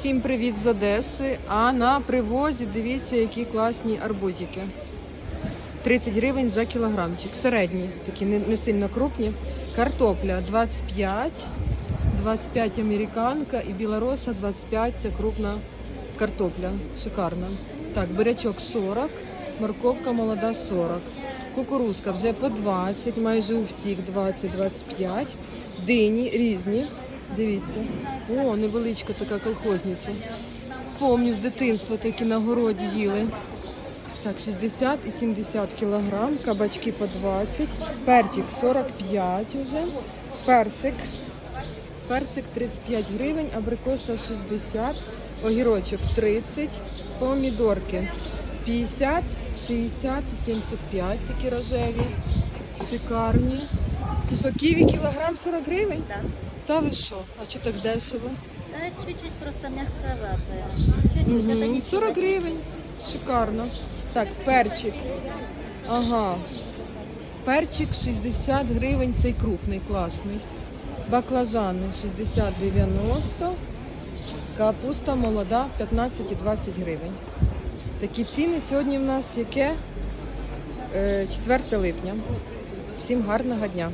Всім привіт з Одеси. А на привозі дивіться, які класні арбузики. 30 гривень за кілограмчик. Середні, такі не, не сильно крупні. Картопля 25, 25 американка і білороса 25 це крупна картопля. Шикарна. Так, бурячок 40, морковка молода 40. Кукурузка вже по 20, майже у всіх 20-25. Дині різні. Дивіться. О, невеличка така колхозниця. Помню з дитинства такі на городі їли. Так, 60 і 70 кілограм, кабачки по 20, перчик 45 уже, персик, персик 35 гривень, абрикоса 60, огірочок 30, помідорки 50, 60 і 75 такі рожеві, шикарні. Що, кілограм 40 гривень? Да. Та ви що? А що так дешево? Чуть-чуть просто мягковатая. Чуть-чуть, это Мгм, 40 сильно. гривень. Шикарно. Так, перчик. Ага. Перчик 60 гривень, цей крупний, класний. Баклажани 60-90. Капуста молода 15 і 20 гривень. Такі ціни сьогодні в нас яке? Е, 4 липня. Всім гарного дня.